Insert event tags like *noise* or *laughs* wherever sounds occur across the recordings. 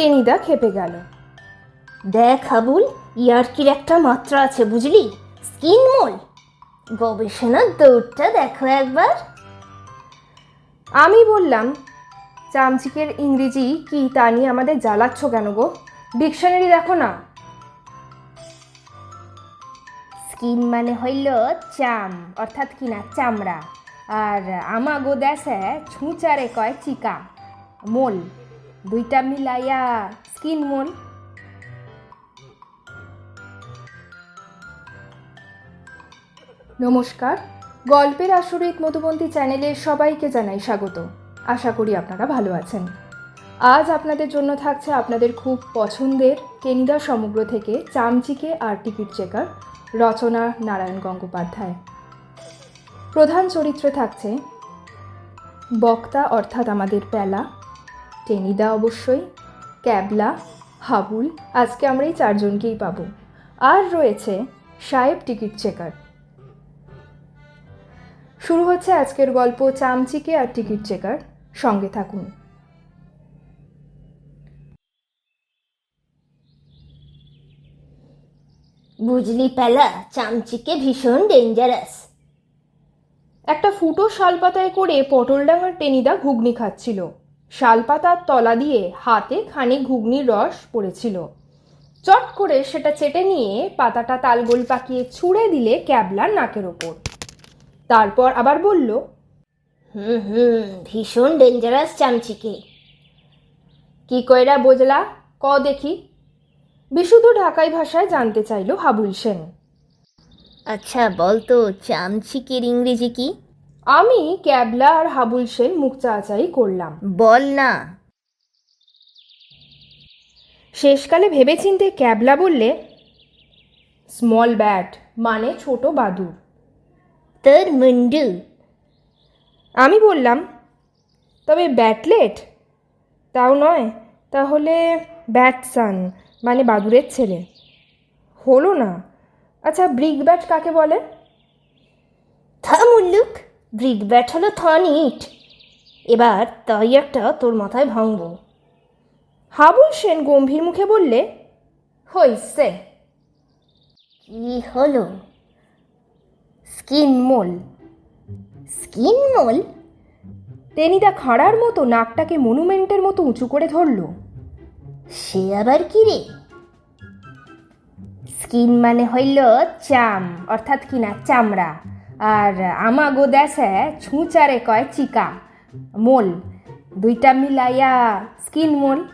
টেনিদা খেপে গেল। দেখ হাবুল ইয়ার্কির একটা মাত্রা আছে বুঝলি? Skin mole. গবেষণার দৌড়টা দেখো একবার। আমি বললাম, চামচিকের ইংরেজি কি তা নিয়ে আমাদের জ্বালাচ্ছ কেন গো? ডিকশনারি দেখো না। স্কিন মানে হইল চাম, অর্থাৎ কিনা চামড়া। আর আমাগো দেশে ছুঁচারে কয় চিকা, মোল। দুইটা মিলাইয়া স্কিন মোল। নমস্কার। গল্পের আসরিক মধুবন্তী চ্যানেলে সবাইকে জানাই স্বাগত। আশা করি আপনারা ভালো আছেন। আজ আপনাদের জন্য থাকছে আপনাদের খুব পছন্দের কেনিদা সমগ্র থেকে চামচিকে আর টিকিট চেকার রচনা নারায়ণ গঙ্গোপাধ্যায়। প্রধান চরিত্রে থাকছে বক্তা অর্থাৎ আমাদের পেলা টেনিদা অবশ্যই। ক্যাবলা হাবুল আজকে আমরা এই চারজনকেই পাবো। আর রয়েছে সাহেব টিকিট চেকার। শুরু হচ্ছে আজকের গল্প চামচিকে আর টিকিট চেকার। সঙ্গে থাকুন। বুঝলি পেলা চামচিকে ভীষণ ডেঞ্জারাস একটা ফুটো শালপাতায় করে পটলডাঙার টেনিদা ঘুগনি খাচ্ছিল। শালপাতার তলা দিয়ে হাতে খানিক ঘুগনির রস পড়েছিল। চট করে সেটা চেটে নিয়ে পাতাটা তালগোল পাকিয়ে ছুঁড়ে দিলে ক্যাবলার নাকের ওপর। তারপর আবার বলল হুম হুম ভীষণ ডেঞ্জারাস চামচিকে। কি কইরা বোঝলা? ক দেখি। বিশুদ্ধ ঢাকাই ভাষায় জানতে চাইল হাবুল সেন। আচ্ছা বল তো চামচিকের ইংরেজি কি? আমি ক্যাবলা আর হাবুল সেন মুখ চাচাই করলাম। বল না। শেষকালে ভেবেচিন্তে ক্যাবলা বললে স্মল ব্যাট মানে ছোট বাদুর। তোর মুন্ডু। আমি বললাম তবে ব্যাটলেট? তাও নয় তাহলে ব্যাটসান মানে বাদুরের ছেলে। হলো না। আচ্ছা ব্রিক ব্যাট কাকে বলে? থা মুল্লুক ব্রিক ব্যাট হলো থন ইট এবার তাই একটা তোর মাথায় ভাঙবো। হাবুল সেন গম্ভীর মুখে বললে, হইছে। কি হলো? Skin mole. Skin mole? Tenida খাড়ার মতো নাকটাকে মনুমেন্টের মতো উঁচু করে ধরলো। সে আবার কি রে? স্কিন মানে হইল চাম, অর্থাৎ কিনা চামড়া। আর আমাগো দেশে ছুঁচারে কয় চিকা, মোল। দুইটা মিলাইয়া স্কিন মোল।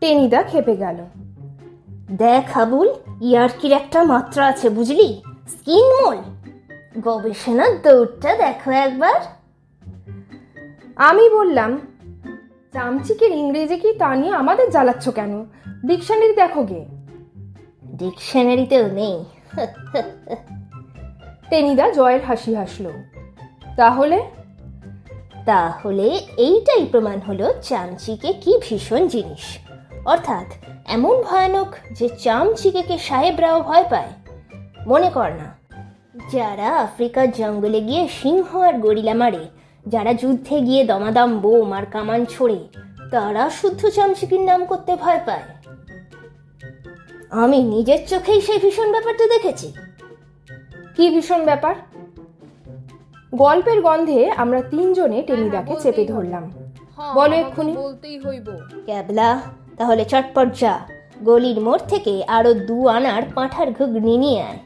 টেনিদা খেপে গেল। দেখ হাবুল ইয়ার্কির একটা মাত্রা আছে বুঝলি? Skin mole. গবেষণার দৌড়টা দেখো একবার। আমি বললাম, চামচিকের ইংরেজি কি তা নিয়ে আমাদের জ্বালাচ্ছ কেন? ডিকশনারি দেখো গে। ডিকশনারিতেও নেই। *laughs* টেনিদা জয়ের হাসি হাসলো। তাহলে? তাহলে এইটাই প্রমাণ হলো চামচিকে কি ভীষণ জিনিস। অর্থাৎ এমন ভয়ানক যে চামচিকেকে সাহেবরাও ভয় পায়। মনে কর না, যারা আফ্রিকার জঙ্গলে গিয়ে সিংহ আর গরিলা মারে, যারা যুদ্ধে গিয়ে দমাদম বোম আর কামান ছোড়ে, তারা শুদ্ধ চামচিকির নাম করতে ভয় পায়। আমি নিজের চোখেই সেই ভীষণ ব্যাপারটা দেখেছি। কি ভীষণ ব্যাপার? গল্পের গন্ধে আমরা তিনজনে টেনিদাকে চেপে ধরলাম। বলো এক্ষুনি। বলতেই হইব। ক্যাবলা তাহলে চটপট যা। গলির মোড় থেকে আরও দু আনার পাঁঠার ঘুগনি নিয়ে আয়।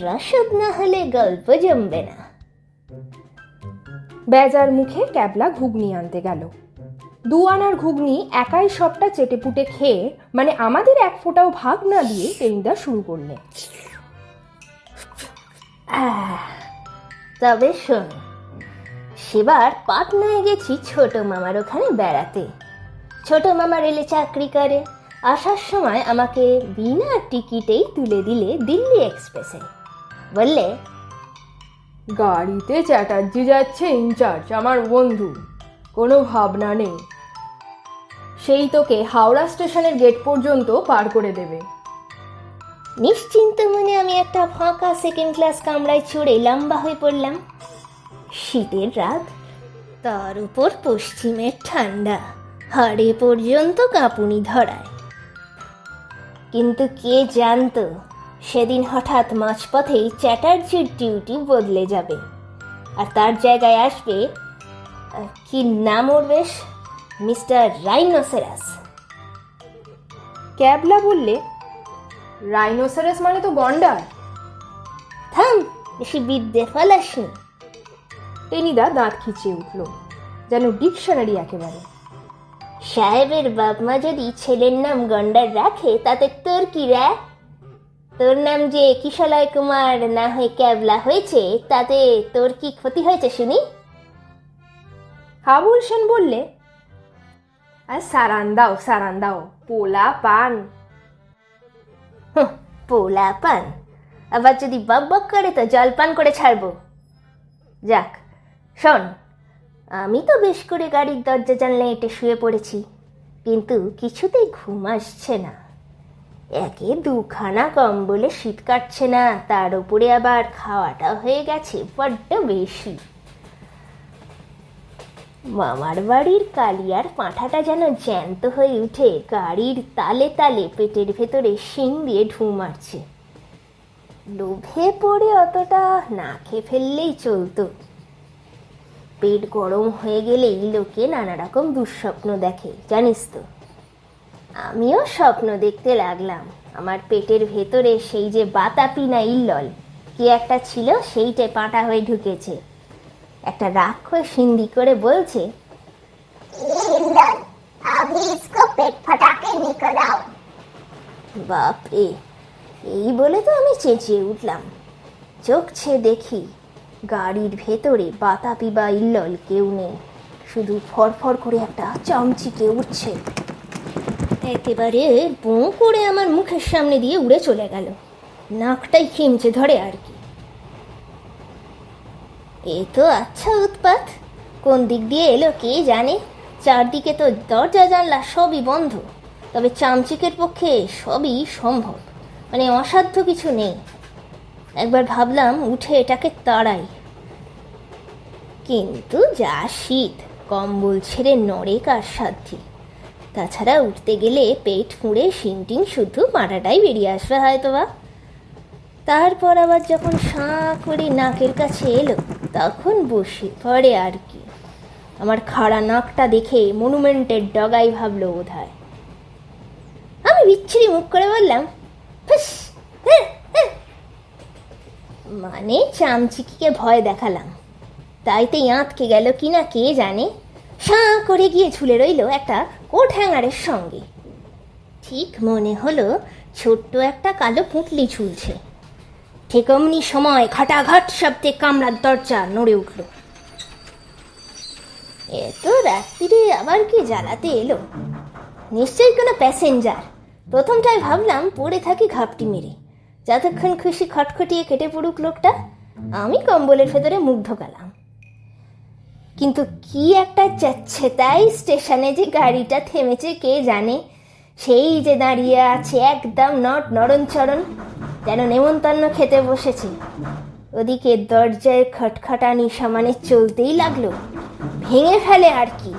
রসদ না হলে গল্প জমবে না। বেজার মুখে ক্যাবলা ঘুগনি আনতে গেল। দু আনার ঘুগনি একাই সবটা চেটেপুটে খেয়ে মানে আমাদের এক ফোঁটাও ভাগ না দিয়ে টেনিদা শুরু করলে। তবে শোন সেবার পাটনায় গেছি ছোট মামার ওখানে বেড়াতে। ছোট মামা রেলে চাকরি করে আসার সময় আমাকে বিনা টিকিটেই তুলে দিলে দিল্লি এক্সপ্রেসে। বললে গাড়িতে চ্যাটার্জি যাচ্ছে ইনচার্জ আমার বন্ধু কোনো ভাবনা নেই। সেই তোকে হাওড়া স্টেশনের গেট পর্যন্ত পার করে দেবে। নিশ্চিন্ত মনে আমি একটা ফাঁকা সেকেন্ড ক্লাস কামরায় চড়ে লম্বা হয়ে পড়লাম। শীতের রাত, তার উপর পশ্চিমের ঠান্ডা, হাড়ে পর্যন্ত কাঁপুনি ধরায়। কিন্তু কে জানতো, সেদিন হঠাৎ মাঝপথেই চ্যাটার্জির ডিউটি বদলে যাবে। আর তার জায়গায় আসবে কি নাম ওর বেশ? Mister rhinoceros. ক্যাবলা বললে? রাইনোসারাস মানে তো গন্ডার। থাম বেশি বিদ্যে ফলাসনি। টেনিদা দাঁত খিচিয়ে উঠল যেন ডিকশনারি একেবারে। সাহেবের বাপমা যদি ছেলের নাম গন্ডার রাখে তাতে তোর কি রে তোর নাম যে কিশলয় কুমার না হয়ে ক্যাবলা হয়েছে তাতে তোর কি ক্ষতি হয়েছে শুনি? হাবুল সেন বললে আর সারান দাও সারান দাও পোলা পান পোলা পান আবার যদি বক বক করে তো জলপান করে ছাড়বো যাক শোন আমি তো বেশ করে গাড়ির দরজা জানলে এটে শুয়ে পড়েছি কিন্তু কিছুতেই ঘুম আসছে না একে দুখানা কম্বলে শীত কাটছে না তার উপরে আবার খাওয়াটা হয়ে গেছে বড্ড বেশি মামার বাড়ির কালিয়ার পাঁঠাটা যেন জ্যান্ত হয়ে উঠে গাড়ির তালে তালে পেটের ভেতরে শিং দিয়ে ঢু মারছে। লোভে পড়ে অতটা না খেয়ে ফেললেই চলতো। পেট গরম হয়ে গেলেই লোকে নানা রকম দুঃস্বপ্ন দেখে, জানিস তো। আমিও স্বপ্ন দেখতে লাগলাম, আমার পেটের ভেতরে সেই যে বাতাপি না ইল্লল, কি একটা ছিল সেইটে পাঁটা হয়ে ঢুকেছে। একটা রাক্ষস হিন্দি করে বলছে अभी इसको पेट फटा के निकल आओ বাপরে এই বলে তো আমি চেঁচিয়ে উঠলাম চোখ ছে দেখি গাড়ির ভেতরে বাতাপি বা ইল্লল কেউ নেই শুধু ফরফর করে একটা চামচিকে উঠছে একেবারে বোঁ করে আমার মুখের সামনে দিয়ে উড়ে চলে গেল নাকটাই খিমচে ধরে আর কি এ তো আচ্ছা উৎপাত। কোন দিক দিয়ে এলো কে জানে? চারদিকে তো দরজা, জানলা সবই বন্ধ। তবে চামচিকের পক্ষে সবই সম্ভব। মানে অসাধ্য কিছু নেই। একবার ভাবলাম উঠে এটাকে তাড়াই। কিন্তু যা শীত, কম্বল ছেড়ে নড়ে কার সাধ্যি? তাছাড়া উঠতে গেলে পেট ফুঁড়ে শিংটিং শুধু মাটাটাই বেরিয়ে আসবে হয়তো বা তারপর আবার যখন সাঁ করে নাকের কাছে এলো তখন বসে পড়ে আর কি। আমার খাড়া নাকটা দেখে মনুমেন্টের ডগাই ভাবলো বোধ হয় আমি বিচ্ছিরি মুখ করে বললাম। মানে চামচিকিকে ভয় দেখালাম। তাইতে আঁতকে গেল কি না কে জানে। সাঁ করে গিয়ে ঝুলে রইল একটা কোট হ্যাঙ্গারের সঙ্গে। ঠিক মনে হলো ছোট্ট একটা কালো পুঁটলি ঝুলছে। ঠিক অমনি সময় ঘাটাঘাট শব্দে কামড়ার দরজা নড়ে উঠল। এত রাত্রিরে আবার কি জ্বালাতে এলো? নিশ্চয়ই কোনো প্যাসেঞ্জার। প্রথমটাই ভাবলাম পড়ে থাকি ঘাপটি মেরে। যতক্ষণ খুশি খটখটিয়ে কেটে পড়ুক লোকটা, আমি কম্বলের ভেতরে মুখ ঢোকালাম। কিন্তু কি একটা যাচ্ছে তাই স্টেশনে যে গাড়িটা থেমেছে কে জানে? সেই যে দাঁড়িয়ে আছে একদম নট নরণচরণ যেন নেমন্তন্ন খেতে বসেছে। ওদিকে দরজায় খটখটানি সমানে চলতেই লাগল। ভেঙে ফেলে আর কি।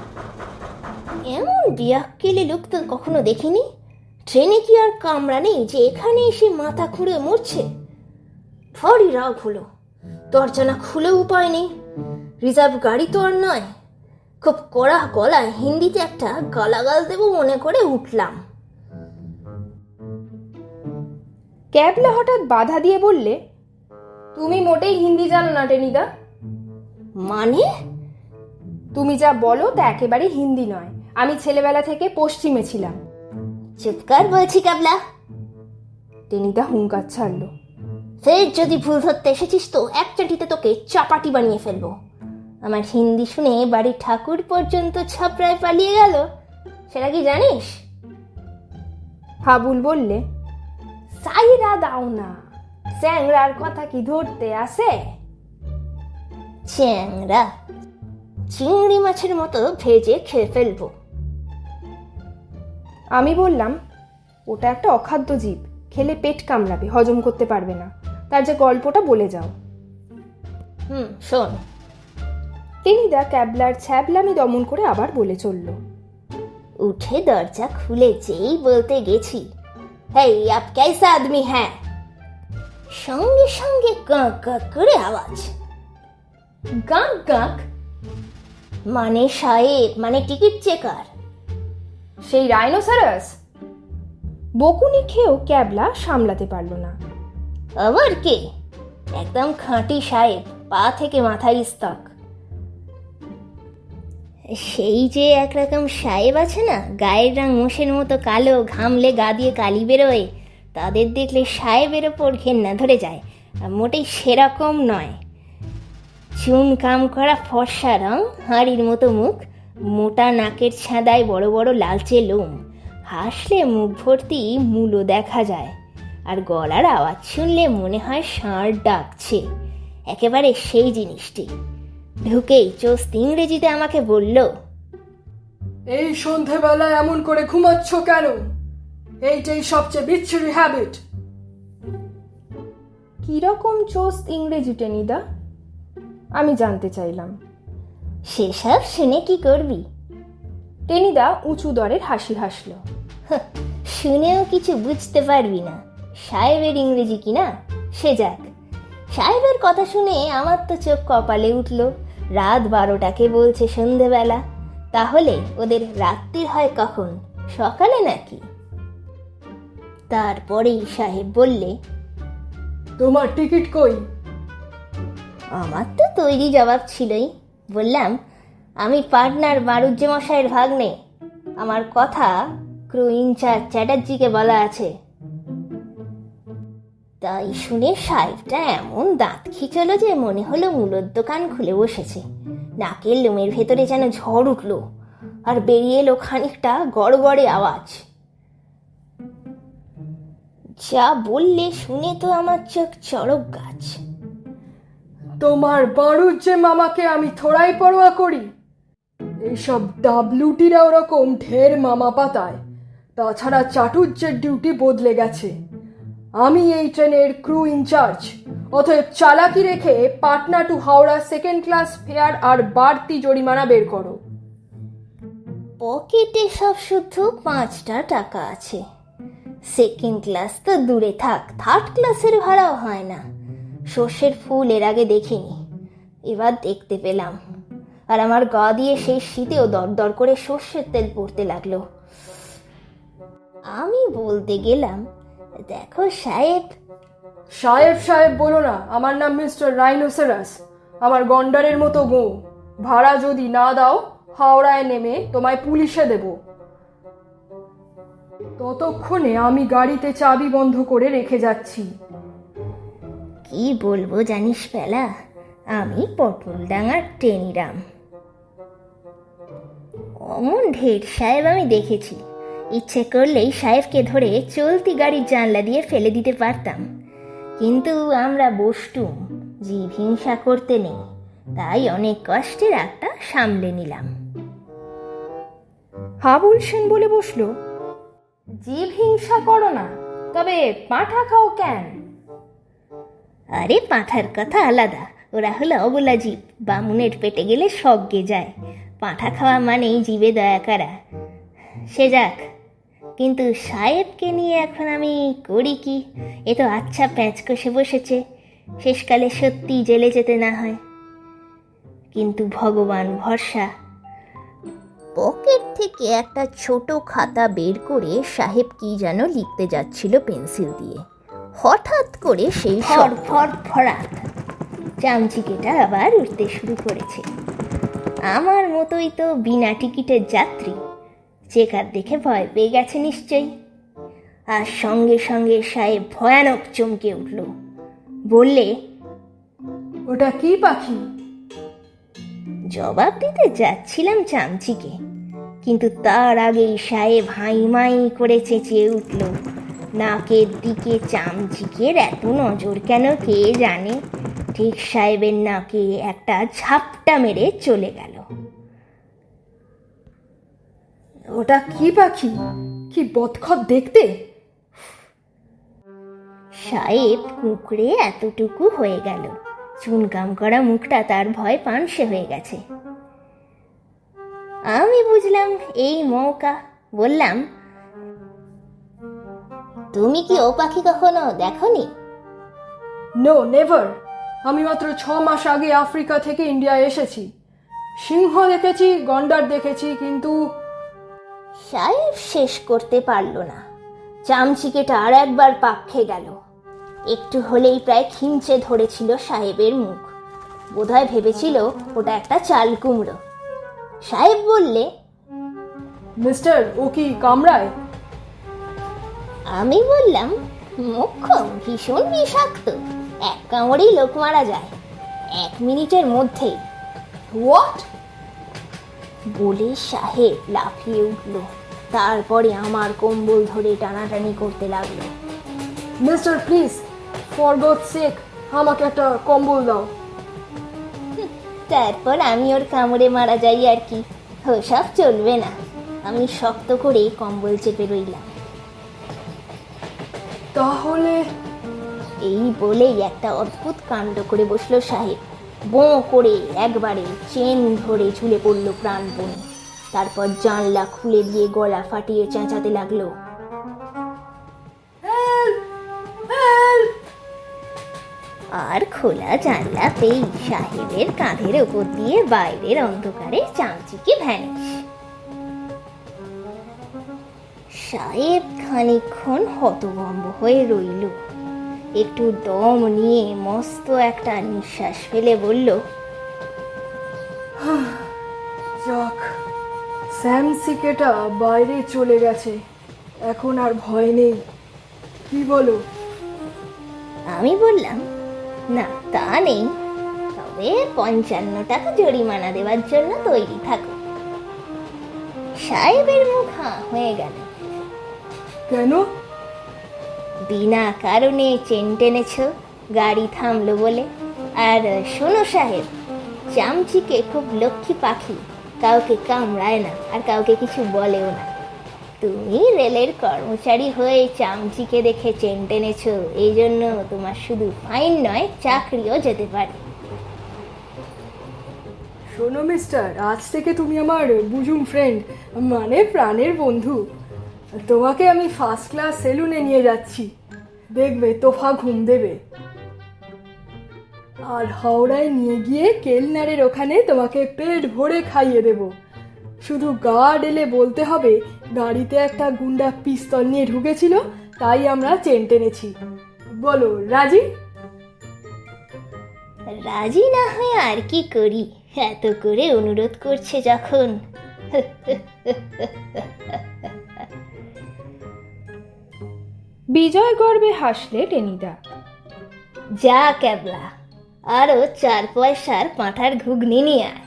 এমন বিয়াক্কেলে লোক তো কখনো দেখিনি। ট্রেনে কি আর কামড়া নেই যে এখানে এসে মাথা খুঁড়ে মরছে? ভরি রাগ হলো। দরজা না খুলে উপায় নেই। রিজার্ভ গাড়ি তো আর নয়। খুব কড়া গলায় হিন্দিতে একটা গালাগাল দেবো মনে করে উঠলাম। ক্যাবলা হঠাৎ বাধা দিয়ে বললে তুমি মোটেই হিন্দি জানো না টেনিদা। মানে? তুমি যা বলো তা একেবারে হিন্দি নয়। আমি ছেলেবেলা থেকে পশ্চিমে ছিলাম। চিৎকার বলছি ক্যাবলা। টেনিদা হুঙ্কার ছাড়লো। ফের যদি ভুল ধরতে এসেছিস তো এক চাটিতে তোকে চাপাটি বানিয়ে ফেলব। আমার হিন্দি শুনে বাড়ির ঠাকুর পর্যন্ত ছাপড়ায় পালিয়ে গেল। সেটা কি জানিস? হাবুল বললে সাইরা দাও না। স্যাংরার কথা কি ধরতে আসে? চ্যাংরা? চিংড়ি মাছের মতো ভেজে খেয়ে ফেলব। আমি বললাম ওটা একটা অখাদ্য জীব খেলে পেট কামড়াবে হজম করতে পারবে না। তার যে গল্পটা বলে যাও। হুম শোন। টেনিদা ক্যাবলার ছ্যাবলামি দমন করে আবার বলে চলল। উঠে দরজা খুলে যেই বলতে গেছি হেই আপ কেসা আদমি হ্যাঁ? সঙ্গে সঙ্গে গাঁক গাঁক করে আওয়াজ। গাঁক গাঁক? মানে সাহেব মানে টিকিট চেকার। সেই রাইনোসারাস? বকুনি খেয়েও ক্যাবলা সামলাতে পারল না। আবার কে? একদম খাঁটি সাহেব পা থেকে মাথায় স্তক সেই যে একরকম সাহেব আছে না, গায়ের রং মোষের মতো কালো, ঘামলে গা দিয়ে কালি বেরোয়। তাদের দেখলে সাহেবের ওপর ঘেন্না ধরে যায়, আর মোটেই সেরকম নয়। চুন কাম করা ফর্সা রং, হাঁড়ির মতো মুখ, মোটা নাকের ছাঁদায় বড় বড় লালচে লোম। হাসলে মুখ ভর্তি মূলো দেখা যায়, আর গলার আওয়াজ শুনলে মনে হয় ষাঁড় ডাকছে। একেবারে সেই জিনিসটি। ঢুকেই চোস্ত ইংরেজিতে আমাকে বলল এই সন্ধেবেলায় এমন করে ঘুমাচ্ছ কেন? এইটাই সবচেয়ে বিচ্ছিরি হ্যাবিট কীরকম চোস্ত ইংরেজি টেনিদা আমি জানতে চাইলাম। সেসব শুনে কি করবি? টেনিদা উঁচু দরের হাসি হাসল। শুনেও কিছু বুঝতে পারবি না। সাহেবের ইংরেজি কিনা? সে যাক। সাহেবের কথা শুনে আমার তো চোখ কপালে উঠল। রাত বারোটাকে বলছে সন্ধেবেলা। তাহলে ওদের রাত্রির হয় কখন? সকালে নাকি? তারপরেই সাহেব বললে তোমার টিকিট কই? আমার তো তৈরি জবাব ছিলই। বললাম আমি পার্টনার বারুজ্জে মশাইয়ের ভাগ্নে। আমার কথা ক্রু ইনচার্জ চ্যাটার্জিকে বলা আছে। তাই শুনে সাহেবটা এমন দাঁত খিচলো যে মনে হলো মূলর দোকান খুলে বসেছে। নাকের লোমের ভেতরে যেন ঝড় উঠল আর বেরিয়ে এলো খানিকটা গড়গড়ে আওয়াজ। যা বললে শুনে তো আমার চোখ চড়ক গাছ। তোমার বাড়ুর যে মামাকে আমি থোড়াই পরোয়া করি, এইসব ডাবলুটিরা ওরকম ঢের মামা পাতায় তাছাড়া চাটুর্যের ডিউটি বদলে গেছে। আমি এই ট্রেনের ক্রু ইনচার্জ অতএব চালাকি রেখে Patna to Howrah second class fare আর বাড়তি জরিমানা বের করো। পকেটে সব শুদ্ধ পাঁচটা টাকা আছে। সেকেন্ড ক্লাস তো দূরে থাক থার্ড ক্লাসের ভাড়াও হয় না। সর্ষের ফুল এর আগে দেখিনি, এবার দেখতে পেলাম। আর আমার গা দিয়ে সেই শীতেও দরদর করে সর্ষের তেল পড়তে লাগল। আমি বলতে গেলাম দেখো সাহেব। সাহেব সাহেব বলো না আমার নাম মিস্টার রাইনোসেরাস আমার গন্ডারের মতো গো। ভাড়া যদি না দাও হাওড়ায় নেমে তোমায় পুলিশে দেব। ততক্ষণে আমি গাড়িতে চাবি বন্ধ করে রেখে যাচ্ছি। কি বলব জানিস পেলা আমি পটল ডাঙার টেনিরাম। অমন ঢের সাহেব আমি দেখেছি। ইচ্ছে করলেই সাহেবকে ধরে চলতি গাড়ির জানলা দিয়ে ফেলে দিতে পারতাম। কিন্তু আমরা বসতুম জীব হিংসা করতে নেই তাই অনেক কষ্টে রাগটা সামলে নিলাম। হাবুল সেন বলে বসল জীব হিংসা করো না তবে পাঁঠা খাও কেন? আরে পাঁঠার কথা আলাদা ওরা হলো অবলা জীব বামুনের পেটে গেলে সজ্ঞে যায়। পাঁঠা খাওয়া মানেই জীবে দয়া করা। সে যাক কিন্তু সাহেবকে নিয়ে এখন আমি করি কি? এ তো আচ্ছা প্যাঁচ কষে বসেছে। শেষকালে সত্যি জেলে যেতে না হয়। কিন্তু ভগবান ভরসা। পকেট থেকে একটা ছোট খাতা বের করে সাহেব কি যেন লিখতে যাচ্ছিল পেন্সিল দিয়ে। হঠাৎ করে সেই ফর ফর চামচিকেটা আবার উঠতে শুরু করেছে। আমার মতোই তো বিনা টিকিটের যাত্রী। চেকার দেখে ভয় পেয়ে গেছে নিশ্চয়ই। আর সঙ্গে সঙ্গে সাহেব ভয়ানক চমকে উঠল। বললে ওটা কি পাখি? জবাব দিতে যাচ্ছিলাম চামচিকে কিন্তু তার আগেই সাহেব হাইমাই করে চেঁচিয়ে উঠল। নাকের দিকে চামচিকের এত নজর কেন কে জানে? ঠিক সাহেবের নাকে একটা ঝাপটা মেরে চলে গেল। ওটা কি পাখি? কি বদখত দেখতে? সাহেব কুঁকড়ে এতটুকু হয়ে গেল। চুনকাম করা মুখটা তার ভয় পানসে হয়ে গেছে। আমি বুঝলাম এই মৌকা বললাম তুমি কি ও পাখি কখনো দেখনি? নো নেভার আমি মাত্র ছ মাস আগে আফ্রিকা থেকে ইন্ডিয়া এসেছি। সিংহ দেখেছি গন্ডার দেখেছি কিন্তু সাহেব শেষ করতে পারল না। চামচিকেটা আর একবার পাক্ষে গেল। একটু হলেই প্রায় খিঞ্চে ধরেছিল সাহেবের মুখ। বোধহয় ভেবেছিল ওটা একটা চাল কুমড়ো। সাহেব বললে মিস্টার ও কি কামড়ায় আমি বললাম মোক্ষম ভীষণ বিষাক্ত। এক কামড়েই লোক মারা যায়। এক মিনিটের মধ্যেই। হোয়াট বলে সাহেব লাফিয়ে উঠল। তারপরে আমার কম্বল ধরে টানাটানি করতে লাগল। Mister please for God sake আমাকে একটা কম্বল দাও। তারপর আমি ওর কামড়ে মারা যাই আর কি। ওসব চলবে না। আমি শক্ত করে কম্বল চেপে রইলাম। তাহলে? এই বলেই একটা অদ্ভুত কাণ্ড করে বসল সাহেব। বোঁ করে একবারে চেন ধরে ঝুলে পড়ল প্রাণপণে। তারপর জানলা খুলে দিয়ে গলা ফাটিয়ে চেঁচাতে লাগল। আর খোলা জানলা পেয়ে সাহেবের কাঁধের ওপর দিয়ে বাইরের অন্ধকারে চামচিকে ভ্যানিশ। সাহেব খানিকক্ষণ হতভম্ব হয়ে রইল। একটু দম নিয়ে মস্ত একটা নিঃশ্বাস ফেলে বলল যাক স্যাম সিকেটা বাইরে চলে গেছে এখন আর ভয় নেই। কি বলো? আমি বললাম না তা নেই। তবে পঞ্চান্ন টাকা জরিমানা দেওয়ার জন্য তৈরি থাকো। সাহেবের মুখ হয়ে গেল। কেন? বিনা কারণে চেন টেনেছ, গাড়ি থামলো বলে। আর শোনো সাহেব, চামচিকে খুব লক্ষ্মী পাখি, কাউকে কামড়ায় না আর কাউকে কিছু বলেও না। তুমি রেলের কর্মচারী হয়ে চামচিকে দেখে চেন টেনেছ, এই জন্য তোমার শুধু ফাইন নয়, চাকরিও যেতে পারে। শোনো মিস্টার, আজ থেকে তুমি আমার বুঝুম ফ্রেন্ড মানে প্রাণের বন্ধু। তোমাকে আমি ফার্স্ট ক্লাস সেলুনে নিয়ে যাচ্ছি। দেখবে, তোফা ঘুম দেবে। আর হাওড়ায় নিয়ে গিয়ে কেলনারের ওখানে তোমাকে পেট ভরে খাইয়ে দেব। শুধু গার্ড এলে বলতে হবে, গাড়িতে একটা গুন্ডা পিস্তল নিয়ে ঢুকেছিল, তাই আমরা চেন টেনেছি। বলো, রাজি? রাজি না হয়ে আর কি করি? এত করে অনুরোধ করছে যখন। *laughs* বিজয় গর্বে হাসলে টেনিদা। যা ক্যাবলা আরও চার পয়সার পাঁঠার ঘুগনি নিয়ে আয়।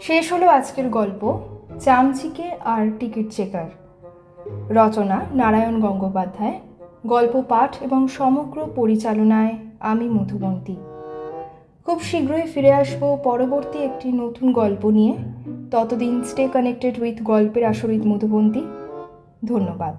শেষ হলো আজকের গল্প চামচিকে আর টিকিট চেকার। রচনা নারায়ণ গঙ্গোপাধ্যায় গল্প পাঠ এবং সমগ্র পরিচালনায় আমি মধুবন্তী। খুব শীঘ্রই ফিরে আসব পরবর্তী একটি নতুন গল্প নিয়ে। ততদিন স্টে কানেক্টেড উইথ গল্পের আসরিত মধুবন্তী। ধন্যবাদ।